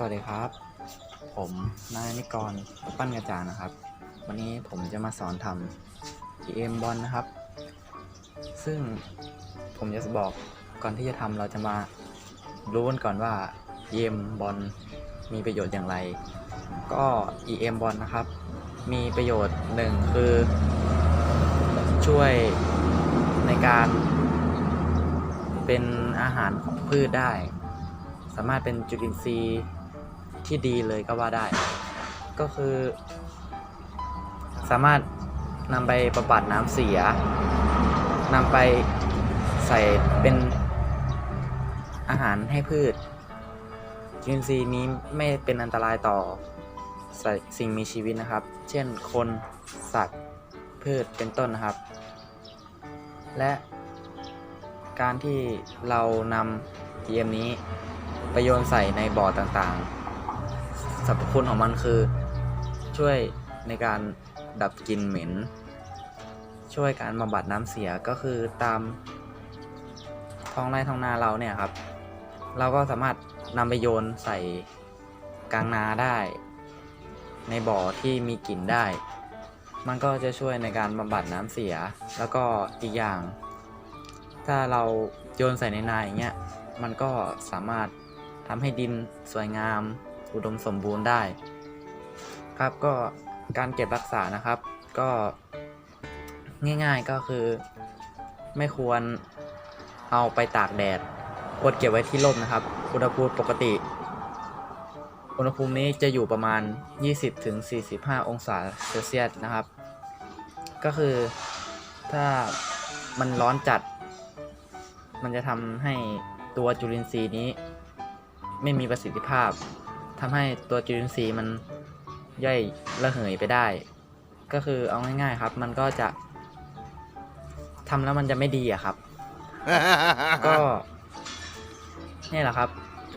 สวัสดีครับ ผมนายนิกรปั้นกระจานะครับ วันนี้ผมจะมาสอนทำ EM บอลนะครับ ซึ่งผมจะบอกก่อนที่จะทำเราจะมารู้กันก่อนว่า EM บอลมีประโยชน์อย่างไร ก็ EM บอลนะครับ มีประโยชน์หนึ่งคือ ช่วยในการเป็นอาหารของพืชได้ สามารถเป็นจุลินทรีย์ ที่ดีเลยก็ว่าได้ ก็คือ สามารถนำไปประบัดน้ำเสียนำไปใส่เป็นอาหารให้พืชจุลินทรีย์นี้ไม่เป็นอันตรายต่อสสิ่งมีชีวิตนะครับ เช่นคนสัตว์พืชเป็นต้นนะครับ และการที่เรานำ PM นี้ไปโยนใส่ในบ่อต่างๆ สรรพคุณของมันคือ ช่วยในการดับกลิ่นเหม็น ช่วยการบำบัดน้ำเสียก็คือตามท้องไร่ท้องนาเราเนี่ยครับ เราก็สามารถนำไปโยนใส่กลางนาได้ ในบ่อที่มีกลิ่นได้ มันก็จะช่วยในการบำบัดน้ำเสีย แล้วก็อีกอย่าง ถ้าเราโยนใส่ในนาอย่างเงี้ย มันก็สามารถทำให้ดินสวยงาม อุดมสมบูรณ์ได้ ครับก็การเก็บรักษานะครับ ก็ง่ายๆก็คือ ไม่ควรเอาไปตากแดดควรเก็บไว้ที่ร่มนะครับ อุณหภูมิปกติ อุณหภูมินี้จะอยู่ประมาณ 20-45 องศาเซลเซียสนะครับ ก็คือถ้ามันร้อนจัด มันจะทำให้ตัวจุลินทรีย์นี้ ไม่มีประสิทธิภาพ ทำให้ตัวจุลินทรีย์มันย่อยระเหยไปได้ ก็คือเอาง่ายๆครับ มันก็จะทำแล้วมันจะไม่ดีอะครับ ก็นี่แหละครับ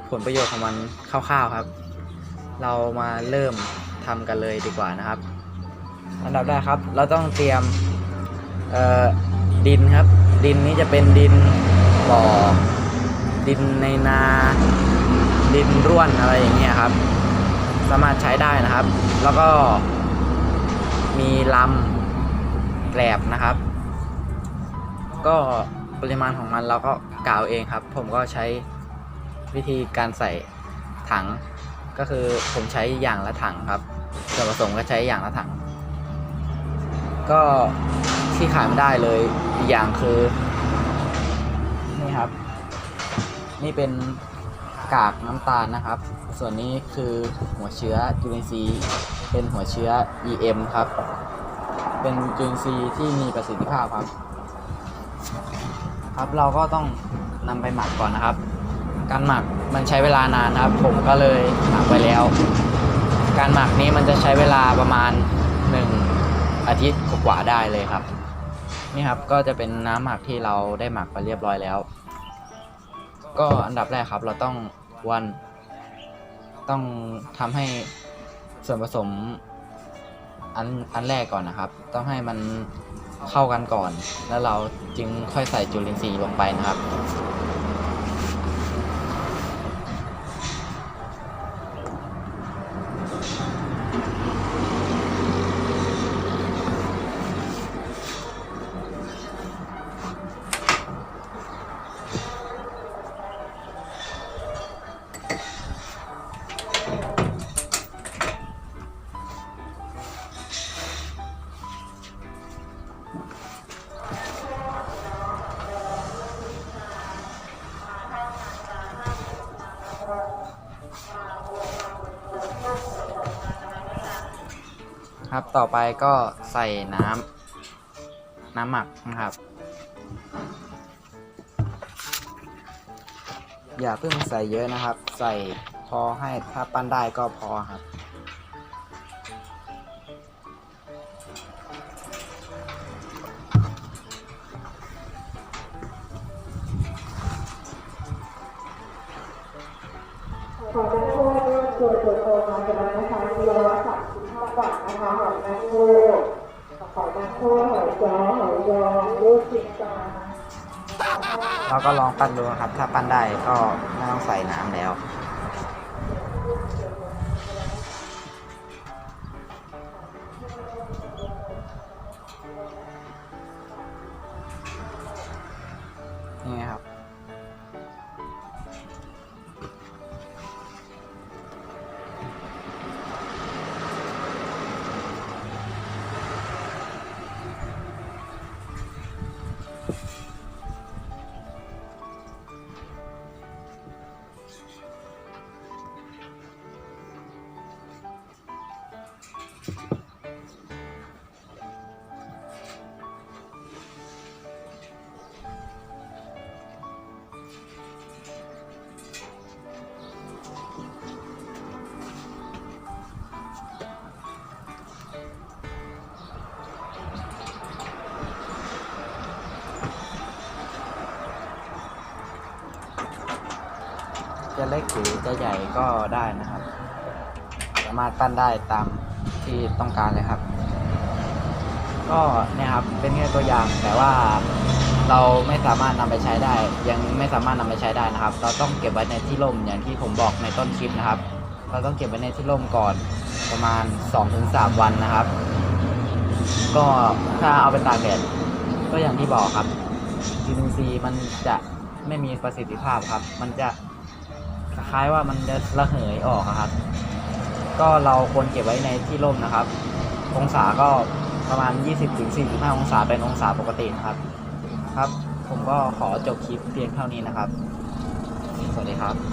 ผลประโยชน์ของมันคร่าวๆครับ เรามาเริ่มทำกันเลยดีกว่านะครับ อันดับแรกครับ เราต้องเตรียมเอ่อดินครับ ดินนี้จะเป็นดินบ่อดินในนา ดินร่วนอะไรอย่างเงี้ยครับ สามารถใช้ได้นะครับ แล้วก็มีลำแกลบนะครับ ก็ปริมาณของมันเราก็กล่าวเองครับ ผมก็ใช้วิธีการใส่ถัง ก็คือผมใช้อย่างละถังครับส่วนผสมก็ใช้อย่างละถัง ก็ที่ขาดไม่ได้เลยอีกอย่างคือ นี่ครับ นี่เป็น กากน้ำตาลนะครับ ส่วนนี้คือหัวเชื้อจุลินทรีย์เป็นหัวเชื้อ EM ครับ เป็นจุลินทรีย์ที่มีประสิทธิภาพครับ ครับเราก็ต้องนำไปหมักก่อนนะครับ การหมักมันใช้เวลานานครับ ผมก็เลยหมักไว้แล้ว การหมักนี้มันจะใช้เวลาประมาณ 1 อาทิตย์กว่าได้เลยครับ นี่ครับก็จะเป็นน้ำหมักที่เราได้หมักไปเรียบร้อยแล้ว ก็อันดับแรกครับเราต้องวันต้องทำให้ส่วนผสมอันอันแรกก่อนนะครับ ต้องให้มันเข้ากันก่อน แล้วเราจึงค่อยใส่จุลินทรีย์ลงไปนะครับ ครับ ต่อไปก็ใส่น้ำน้ำหมักนะครับ อย่าเพิ่งใส่เยอะนะครับ ใส่พอให้ถ้าปั้นได้ก็พอครับขอนักโทษด้วยตัวตัวโตมาจากนั้นนะกิโลละสามสิบห้าบาทนะคะหอยนักโทษขอนักโทษหอยจ้อหอยยอลูกชิ้นปลา เราก็ลองปั้นดูนะครับ ถ้าปั้นได้ก็ไม่ต้องใส่น้ำแล้ว จะเล็กหรือจะใหญ่ก็ได้นะครับ สามารถปั้นได้ตามที่ต้องการเลยครับ ก็เนี่ยครับเป็นแค่ตัวอย่างแต่ว่าเราไม่สามารถนำไปใช้ได้ ยังไม่สามารถนำไปใช้ได้นะครับ เราต้องเก็บไว้ในที่ร่มอย่างที่ผมบอกในต้นคลิปนะครับ เราต้องเก็บไว้ในที่ร่มก่อนประมาณ 2-3 วันนะครับ ก็ถ้าเอาไปตากแดดก็อย่างที่บอกครับวิตามินซีมันจะไม่มีประสิทธิภาพครับ มันจะ คล้ายว่ามันจะระเหยออกครับ ก็เราควรเก็บไว้ในที่ร่มนะครับ องศาก็ประมาณ 20-45 องศาเป็นองศาปกตินะครับ ครับ ผมก็ขอจบคลิปเพียงเท่านี้นะครับ สวัสดีครับ